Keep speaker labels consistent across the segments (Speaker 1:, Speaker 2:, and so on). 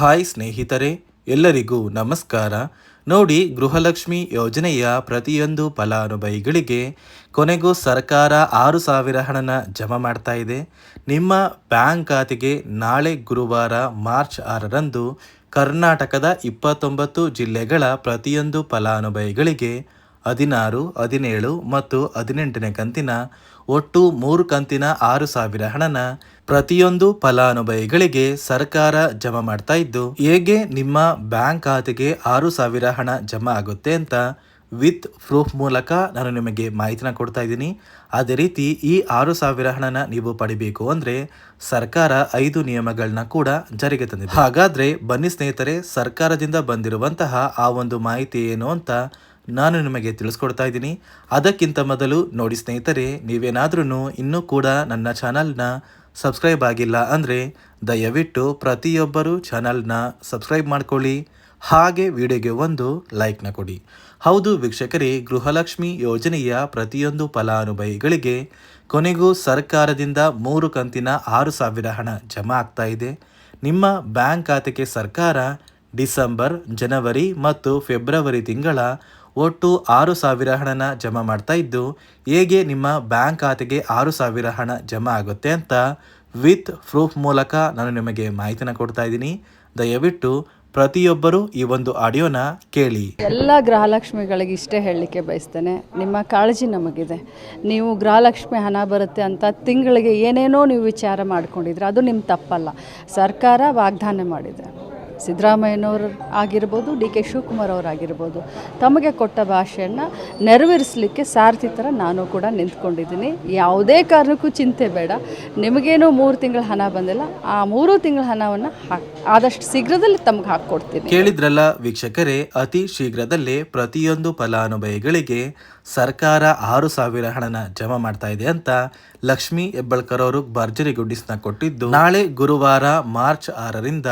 Speaker 1: Hi ಸ್ನೇಹಿತರೆ, ಎಲ್ಲರಿಗೂ ನಮಸ್ಕಾರ. ನೋಡಿ, ಗೃಹಲಕ್ಷ್ಮಿ ಯೋಜನೆಯ ಪ್ರತಿಯೊಂದು ಫಲಾನುಭವಿಗಳಿಗೆ ಕೊನೆಗೂ ಸರ್ಕಾರ ಆರು ಸಾವಿರ ಹಣನ ಜಮಾ ಮಾಡ್ತಾ ಇದೆ. ನಿಮ್ಮ ಬ್ಯಾಂಕ್ ಖಾತೆಗೆ ನಾಳೆ ಗುರುವಾರ ಮಾರ್ಚ್ ಆರರಂದು ಕರ್ನಾಟಕದ ಇಪ್ಪತ್ತೊಂಬತ್ತು ಜಿಲ್ಲೆಗಳ ಪ್ರತಿಯೊಂದು ಫಲಾನುಭವಿಗಳಿಗೆ ಹದಿನಾರು, ಹದಿನೇಳು ಮತ್ತು ಹದಿನೆಂಟನೇ ಕಂತಿನ ಒಟ್ಟು ಮೂರು ಕಂತಿನ ಆರು ಸಾವಿರ ಹಣನ ಪ್ರತಿಯೊಂದು ಫಲಾನುಭವಿಗಳಿಗೆ ಸರ್ಕಾರ ಜಮಾ ಮಾಡ್ತಾ ಇದ್ದು, ಹೇಗೆ ನಿಮ್ಮ ಬ್ಯಾಂಕ್ ಖಾತೆಗೆ ಆರು ಸಾವಿರ ಹಣ ಜಮಾ ಆಗುತ್ತೆ ಅಂತ ವಿತ್ ಪ್ರೂಫ್ ಮೂಲಕ ನಾನು ನಿಮಗೆ ಮಾಹಿತಿನ ಕೊಡ್ತಾ ಇದ್ದೀನಿ. ಅದೇ ರೀತಿ ಈ ಆರು ಸಾವಿರ ಹಣನ ನೀವು ಪಡಿಬೇಕು ಅಂದರೆ ಸರ್ಕಾರ ಐದು ನಿಯಮಗಳನ್ನ ಕೂಡ ಜಾರಿಗೆ ತಂದಿದೆ. ಹಾಗಾದ್ರೆ ಬನ್ನಿ ಸ್ನೇಹಿತರೆ, ಸರ್ಕಾರದಿಂದ ಬಂದಿರುವಂತಹ ಆ ಒಂದು ಮಾಹಿತಿ ಏನು ಅಂತ ನಾನು ನಿಮಗೆ ತಿಳಿಸ್ಕೊಡ್ತಾ ಇದ್ದೀನಿ. ಅದಕ್ಕಿಂತ ಮೊದಲು ನೋಡಿ ಸ್ನೇಹಿತರೆ ನೀವೇನಾದ್ರೂ ಇನ್ನೂ ಕೂಡ ನನ್ನ ಚಾನಲ್ನ ಸಬ್ಸ್ಕ್ರೈಬ್ ಆಗಿಲ್ಲ ಅಂದರೆ ದಯವಿಟ್ಟು ಪ್ರತಿಯೊಬ್ಬರು ಚಾನಲ್ನ ಸಬ್ಸ್ಕ್ರೈಬ್ ಮಾಡ್ಕೊಳ್ಳಿ. ಹಾಗೆ ವಿಡಿಯೋಗೆ ಒಂದು ಲೈಕ್ನ ಕೊಡಿ. ಹೌದು ವೀಕ್ಷಕರೇ, ಗೃಹಲಕ್ಷ್ಮಿ ಯೋಜನೆಯ ಪ್ರತಿಯೊಂದು ಫಲಾನುಭವಿಗಳಿಗೆ ಕೊನೆಗೂ ಸರ್ಕಾರದಿಂದ ಮೂರು ಕಂತಿನ ಆರು ಸಾವಿರ ಹಣ ಜಮಾ ಆಗ್ತಾ ಇದೆ. ನಿಮ್ಮ ಬ್ಯಾಂಕ್ ಖಾತೆಗೆ ಸರ್ಕಾರ ಡಿಸೆಂಬರ್, ಜನವರಿ ಮತ್ತು ಫೆಬ್ರವರಿ ತಿಂಗಳ ಒಟ್ಟು ಆರು ಸಾವಿರ ಹಣನ ಜಮಾ ಮಾಡ್ತಾ ಇದ್ದು, ಹೇಗೆ ನಿಮ್ಮ ಬ್ಯಾಂಕ್ ಖಾತೆಗೆ ಆರು ಸಾವಿರ ಹಣ ಜಮಾ ಆಗುತ್ತೆ ಅಂತ ವಿತ್ ಪ್ರೂಫ್ ಮೂಲಕ ನಾನು ನಿಮಗೆ ಮಾಹಿತಿನ ಕೊಡ್ತಾ ಇದ್ದೀನಿ. ದಯವಿಟ್ಟು ಪ್ರತಿಯೊಬ್ಬರು ಈ ಒಂದು ಆಡಿಯೋನ ಕೇಳಿ.
Speaker 2: ಎಲ್ಲ ಗೃಹಲಕ್ಷ್ಮಿಗಳಿಗೆ ಇಷ್ಟೇ ಹೇಳಲಿಕ್ಕೆ ಬಯಸ್ತೇನೆ. ನಿಮ್ಮ ಕಾಳಜಿ ನಮಗಿದೆ. ನೀವು ಗೃಹಲಕ್ಷ್ಮಿ ಹಣ ಬರುತ್ತೆ ಅಂತ ತಿಂಗಳಿಗೆ ಏನೇನೋ ನೀವು ವಿಚಾರ ಮಾಡ್ಕೊಂಡಿದ್ರೆ ಅದು ನಿಮ್ಮ ತಪ್ಪಲ್ಲ. ಸರ್ಕಾರ ವಾಗ್ದಾನ ಮಾಡಿದೆ. ಸಿದ್ದರಾಮಯ್ಯನವರು ಆಗಿರ್ಬೋದು, ಡಿ ಕೆ ಶಿವಕುಮಾರ್ ಅವರಾಗಿರ್ಬೋದು ತಮಗೆ ಕೊಟ್ಟ ಭಾಷೆಯನ್ನು ನೆರವೇರಿಸಲಿಕ್ಕೆ ಸಾರಥಿ ಥರ ನಾನು ಕೂಡ ನಿಂತ್ಕೊಂಡಿದ್ದೀನಿ. ಯಾವುದೇ ಕಾರಣಕ್ಕೂ ಚಿಂತೆ ಬೇಡ. ನಿಮಗೇನೋ ಮೂರು ತಿಂಗಳ ಹಣ ಬಂದಿಲ್ಲ. ಆ ಮೂರು ತಿಂಗಳ ಹಣವನ್ನು ಆದಷ್ಟು ಶೀಘ್ರದಲ್ಲಿ ತಮಗೆ ಹಾಕ್ಕೊಡ್ತೀನಿ.
Speaker 1: ಕೇಳಿದ್ರಲ್ಲ ವೀಕ್ಷಕರೇ, ಅತಿ ಶೀಘ್ರದಲ್ಲೇ ಪ್ರತಿಯೊಂದು ಫಲಾನುಭವಿಗಳಿಗೆ ಸರ್ಕಾರ ಆರು ಸಾವಿರ ಹಣನ ಜಮಾ ಮಾಡ್ತಾ ಇದೆ ಅಂತ ಲಕ್ಷ್ಮೀ ಹೆಬ್ಬಳ್ಕರ್ ಅವರು ಭರ್ಜರಿ ಗುಡ್ಡಿಸ್ನ ಕೊಟ್ಟಿದ್ದು. ನಾಳೆ ಗುರುವಾರ ಮಾರ್ಚ್ ಆರರಿಂದ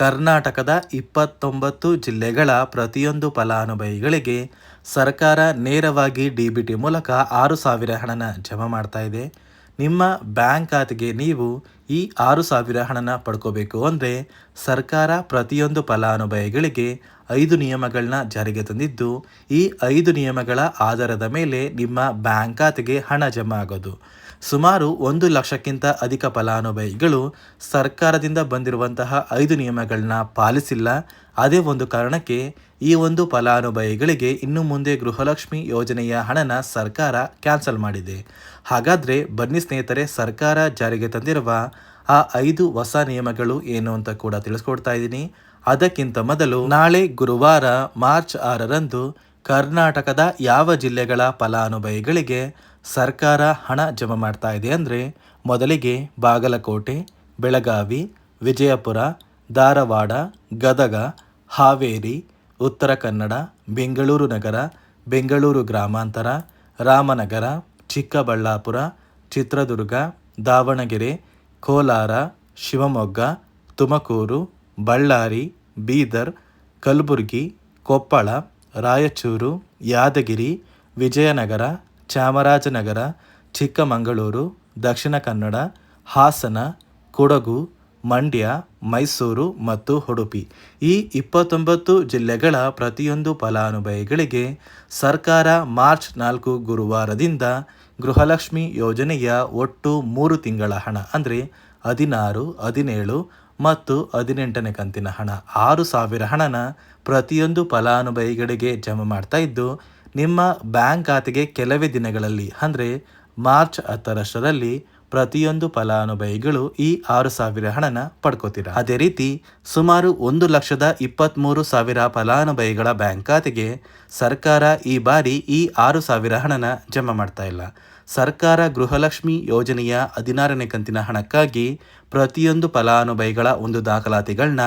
Speaker 1: ಕರ್ನಾಟಕದ ಇಪ್ಪತ್ತೊಂಬತ್ತು ಜಿಲ್ಲೆಗಳ ಪ್ರತಿಯೊಂದು ಫಲಾನುಭವಿಗಳಿಗೆ ಸರ್ಕಾರ ನೇರವಾಗಿ ಡಿ ಬಿ ಟಿ ಮೂಲಕ ಆರು ಸಾವಿರ ಹಣನ ಜಮಾ ಮಾಡ್ತಾ ಇದೆ. ನಿಮ್ಮ ಬ್ಯಾಂಕ್ ಖಾತೆಗೆ ನೀವು ಈ ಆರು ಸಾವಿರ ಹಣನ ಪಡ್ಕೋಬೇಕು ಅಂದರೆ ಸರ್ಕಾರ ಪ್ರತಿಯೊಂದು ಫಲಾನುಭವಿಗಳಿಗೆ ಐದು ನಿಯಮಗಳನ್ನ ಜಾರಿಗೆ ತಂದಿದ್ದು, ಈ ಐದು ನಿಯಮಗಳ ಆಧಾರದ ಮೇಲೆ ನಿಮ್ಮ ಬ್ಯಾಂಕ್ ಖಾತೆಗೆ ಹಣ ಜಮಾ ಆಗೋದು. ಸುಮಾರು ಒಂದು ಲಕ್ಷಕ್ಕಿಂತ ಅಧಿಕ ಫಲಾನುಭವಿಗಳು ಸರ್ಕಾರದಿಂದ ಬಂದಿರುವಂತಹ ಐದು ನಿಯಮಗಳನ್ನ ಪಾಲಿಸಿಲ್ಲ. ಅದೇ ಒಂದು ಕಾರಣಕ್ಕೆ ಈ ಒಂದು ಫಲಾನುಭವಿಗಳಿಗೆ ಇನ್ನು ಮುಂದೆ ಗೃಹಲಕ್ಷ್ಮಿ ಯೋಜನೆಯ ಹಣನ ಸರ್ಕಾರ ಕ್ಯಾನ್ಸಲ್ ಮಾಡಿದೆ. ಹಾಗಾದರೆ ಬನ್ನಿ ಸ್ನೇಹಿತರೆ, ಸರ್ಕಾರ ಜಾರಿಗೆ ತಂದಿರುವ ಆ ಐದು ಹೊಸ ನಿಯಮಗಳು ಏನು ಅಂತ ಕೂಡ ತಿಳಿಸ್ಕೊಡ್ತಾ ಇದ್ದೀನಿ. ಅದಕ್ಕಿಂತ ಮೊದಲು ನಾಳೆ ಗುರುವಾರ ಮಾರ್ಚ್ ಆರರಂದು ಕರ್ನಾಟಕದ ಯಾವ ಜಿಲ್ಲೆಗಳ ಫಲಾನುಭವಿಗಳಿಗೆ ಸರ್ಕಾರ ಹಣ ಜಮಾ ಮಾಡ್ತಾ ಇದೆ ಅಂದರೆ ಮೊದಲಿಗೆ ಬಾಗಲಕೋಟೆ, ಬೆಳಗಾವಿ, ವಿಜಯಪುರ, ಧಾರವಾಡ, ಗದಗ, ಹಾವೇರಿ, ಉತ್ತರ ಕನ್ನಡ, ಬೆಂಗಳೂರು ನಗರ, ಬೆಂಗಳೂರು ಗ್ರಾಮಾಂತರ, ರಾಮನಗರ, ಚಿಕ್ಕಬಳ್ಳಾಪುರ, ಚಿತ್ರದುರ್ಗ, ದಾವಣಗೆರೆ, ಕೋಲಾರ, ಶಿವಮೊಗ್ಗ, ತುಮಕೂರು, ಬಳ್ಳಾರಿ, ಬೀದರ್, ಕಲಬುರಗಿ, ಕೊಪ್ಪಳ, ರಾಯಚೂರು, ಯಾದಗಿರಿ, ವಿಜಯನಗರ ಚಾಮರಾಜನಗರ, ಚಿಕ್ಕಮಗಳೂರು, ದಕ್ಷಿಣ ಕನ್ನಡ, ಹಾಸನ, ಕೊಡಗು, ಮಂಡ್ಯ, ಮೈಸೂರು ಮತ್ತು ಉಡುಪಿ. ಈ ಇಪ್ಪತ್ತೊಂಬತ್ತು ಜಿಲ್ಲೆಗಳ ಪ್ರತಿಯೊಂದು ಫಲಾನುಭವಿಗಳಿಗೆ ಸರ್ಕಾರ ಮಾರ್ಚ್ ನಾಲ್ಕು ಗುರುವಾರದಿಂದ ಗೃಹಲಕ್ಷ್ಮಿ ಯೋಜನೆಯ ಒಟ್ಟು ಮೂರು ತಿಂಗಳ ಹಣ, ಅಂದರೆ ಹದಿನಾರು, ಹದಿನೇಳು ಮತ್ತು ಹದಿನೆಂಟನೇ ಕಂತಿನ ಹಣ. ಆರು ಸಾವಿರ ಹಣನ ಪ್ರತಿಯೊಂದು ಫಲಾನುಭವಿಗಳಿಗೆ ಜಮಾ ಮಾಡ್ತಾ ಇದ್ದು ನಿಮ್ಮ ಬ್ಯಾಂಕ್ ಖಾತೆಗೆ ಕೆಲವೇ ದಿನಗಳಲ್ಲಿ, ಅಂದರೆ ಮಾರ್ಚ್ ಹತ್ತರಷ್ಟರಲ್ಲಿ ಪ್ರತಿಯೊಂದು ಫಲಾನುಭವಿಗಳು ಈ ಆರು ಸಾವಿರ ಹಣನ ಪಡ್ಕೋತೀರ? ಅದೇ ರೀತಿ ಸುಮಾರು ಒಂದು ಲಕ್ಷದ ಇಪ್ಪತ್ತ್ಮೂರು ಸಾವಿರ ಫಲಾನುಭವಿಗಳ ಬ್ಯಾಂಕ್ ಖಾತೆಗೆ ಸರ್ಕಾರ ಈ ಬಾರಿ ಈ ಆರು ಸಾವಿರ ಹಣನ ಜಮಾ ಮಾಡ್ತಾ ಇಲ್ಲ. ಸರ್ಕಾರ ಗೃಹಲಕ್ಷ್ಮಿ ಯೋಜನೆಯ ಹದಿನಾರನೇ ಕಂತಿನ ಹಣಕ್ಕಾಗಿ ಪ್ರತಿಯೊಂದು ಫಲಾನುಭವಿಗಳ ಒಂದು ದಾಖಲಾತಿಗಳನ್ನ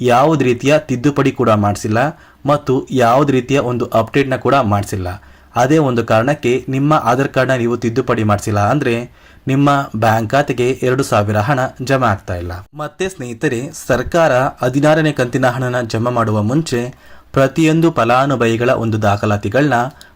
Speaker 1: ಯಾವುದೇ ರೀತಿಯ ತಿದ್ದುಪಡಿ ಕೂಡ ಮಾಡಿಸಿಲ್ಲ ಮತ್ತು ಯಾವುದೇ ರೀತಿಯ ಒಂದು ಅಪ್ಡೇಟ್ನ ಕೂಡ ಮಾಡಿಸಿಲ್ಲ. ಅದೇ ಒಂದು ಕಾರಣಕ್ಕೆ ನಿಮ್ಮ ಆಧಾರ್ ಕಾರ್ಡ್ನ ನೀವು ತಿದ್ದುಪಡಿ ಮಾಡಿಸಿಲ್ಲ ಅಂದರೆ ನಿಮ್ಮ ಬ್ಯಾಂಕ್ ಖಾತೆಗೆ ಎರಡು ಸಾವಿರ ಹಣ ಜಮಾ ಆಗ್ತಾ ಇಲ್ಲ. ಮತ್ತೆ ಸ್ನೇಹಿತರೆ, ಸರ್ಕಾರ ಹದಿನಾರನೇ ಕಂತಿನ ಹಣನ ಜಮಾ ಮಾಡುವ ಮುಂಚೆ ಪ್ರತಿಯೊಂದು ಫಲಾನುಭವಿಗಳ ಒಂದು ದಾಖಲಾತಿಗಳನ್ನ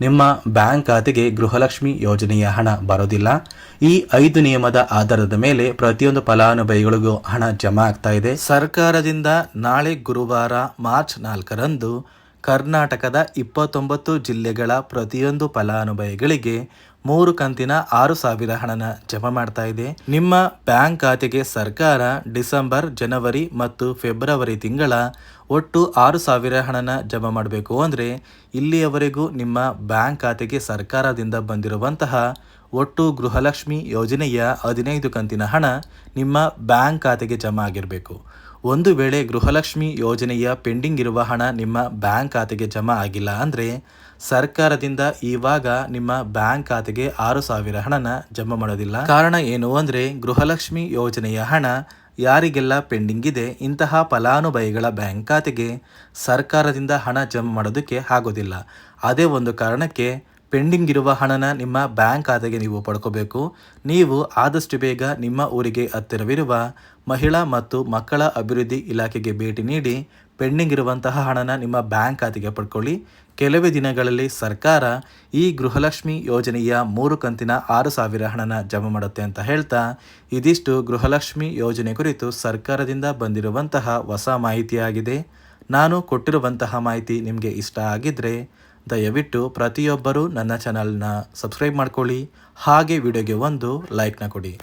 Speaker 1: ನಿಮ್ಮ ಬ್ಯಾಂಕ್ ಖಾತೆಗೆ ಗೃಹಲಕ್ಷ್ಮಿ ಯೋಜನೆಯ ಹಣ ಬರೋದಿಲ್ಲ. ಈ ಐದು ನಿಯಮದ ಆಧಾರದ ಮೇಲೆ ಪ್ರತಿಯೊಂದು ಫಲಾನುಭವಿಗಳಿಗೂ ಹಣ ಜಮಾ ಆಗ್ತಾ ಇದೆ. ಸರ್ಕಾರದಿಂದ ನಾಳೆ ಗುರುವಾರ ಮಾರ್ಚ್ ನಾಲ್ಕರಂದು ಕರ್ನಾಟಕದ ಇಪ್ಪತ್ತೊಂಬತ್ತು ಜಿಲ್ಲೆಗಳ ಪ್ರತಿಯೊಂದು ಫಲಾನುಭವಿಗಳಿಗೆ ಮೂರು ಕಂತಿನ ಆರು ಸಾವಿರ ಹಣನ ಜಮಾ ಮಾಡ್ತಾ ಇದೆ. ನಿಮ್ಮ ಬ್ಯಾಂಕ್ ಖಾತೆಗೆ ಸರ್ಕಾರ ಡಿಸೆಂಬರ್, ಜನವರಿ ಮತ್ತು ಫೆಬ್ರವರಿ ತಿಂಗಳ ಒಟ್ಟು ಆರು ಸಾವಿರ ಹಣನ ಜಮಾ ಮಾಡಬೇಕು ಅಂದರೆ ಇಲ್ಲಿಯವರೆಗೂ ನಿಮ್ಮ ಬ್ಯಾಂಕ್ ಖಾತೆಗೆ ಸರ್ಕಾರದಿಂದ ಬಂದಿರುವಂತಹ ಒಟ್ಟು ಗೃಹಲಕ್ಷ್ಮಿ ಯೋಜನೆಯ ಹದಿನೈದು ಕಂತಿನ ಹಣ ನಿಮ್ಮ ಬ್ಯಾಂಕ್ ಖಾತೆಗೆ ಜಮಾ ಆಗಿರಬೇಕು. ಒಂದು ವೇಳೆ ಗೃಹಲಕ್ಷ್ಮಿ ಯೋಜನೆಯ ಪೆಂಡಿಂಗ್ ಇರುವ ಹಣ ನಿಮ್ಮ ಬ್ಯಾಂಕ್ ಖಾತೆಗೆ ಜಮಾ ಆಗಿಲ್ಲ ಅಂದರೆ ಸರ್ಕಾರದಿಂದ ಇವಾಗ ನಿಮ್ಮ ಬ್ಯಾಂಕ್ ಖಾತೆಗೆ ಆರು ಸಾವಿರ ಹಣನ ಜಮಾ ಮಾಡೋದಿಲ್ಲ. ಕಾರಣ ಏನು ಅಂದರೆ ಗೃಹಲಕ್ಷ್ಮಿ ಯೋಜನೆಯ ಹಣ ಯಾರಿಗೆಲ್ಲ ಪೆಂಡಿಂಗ್ ಇದೆ, ಇಂತಹ ಫಲಾನುಭವಿಗಳ ಬ್ಯಾಂಕ್ ಖಾತೆಗೆ ಸರ್ಕಾರದಿಂದ ಹಣ ಜಮಾ ಮಾಡೋದಕ್ಕೆ ಆಗೋದಿಲ್ಲ. ಅದೇ ಒಂದು ಕಾರಣಕ್ಕೆ ಪೆಂಡಿಂಗ್ ಇರುವ ಹಣನ ನಿಮ್ಮ ಬ್ಯಾಂಕ್ ಖಾತೆಗೆ ನೀವು ಪಡ್ಕೋಬೇಕು. ನೀವು ಆದಷ್ಟು ಬೇಗ ನಿಮ್ಮ ಊರಿಗೆ ಹತ್ತಿರವಿರುವ ಮಹಿಳಾ ಮತ್ತು ಮಕ್ಕಳ ಅಭಿವೃದ್ಧಿ ಇಲಾಖೆಗೆ ಭೇಟಿ ನೀಡಿ ಪೆಂಡಿಂಗ್ ಇರುವಂತಹ ಹಣನ ನಿಮ್ಮ ಬ್ಯಾಂಕ್ ಖಾತೆಗೆ ಪಡ್ಕೊಳ್ಳಿ. ಕೆಲವೇ ದಿನಗಳಲ್ಲಿ ಸರ್ಕಾರ ಈ ಗೃಹಲಕ್ಷ್ಮಿ ಯೋಜನೆಯ ಮೂರು ಕಂತಿನ ಆರು ಸಾವಿರ ಹಣನ ಜಮಾ ಮಾಡುತ್ತೆ ಅಂತ ಹೇಳ್ತಾ ಇದಿಷ್ಟು ಗೃಹಲಕ್ಷ್ಮಿ ಯೋಜನೆ ಕುರಿತು ಸರ್ಕಾರದಿಂದ ಬಂದಿರುವಂತಹ ಹೊಸ ಮಾಹಿತಿಯಾಗಿದೆ. ನಾನು ಕೊಟ್ಟಿರುವಂತಹ ಮಾಹಿತಿ ನಿಮಗೆ ಇಷ್ಟ ಆಗಿದ್ದರೆ ದಯವಿಟ್ಟು ಪ್ರತಿಯೊಬ್ಬರೂ ನನ್ನ ಚಾನಲ್ನ ಸಬ್ಸ್ಕ್ರೈಬ್ ಮಾಡ್ಕೊಳ್ಳಿ. ಹಾಗೆ ವಿಡಿಯೋಗೆ ಒಂದು ಲೈಕ್ನ ಕೊಡಿ.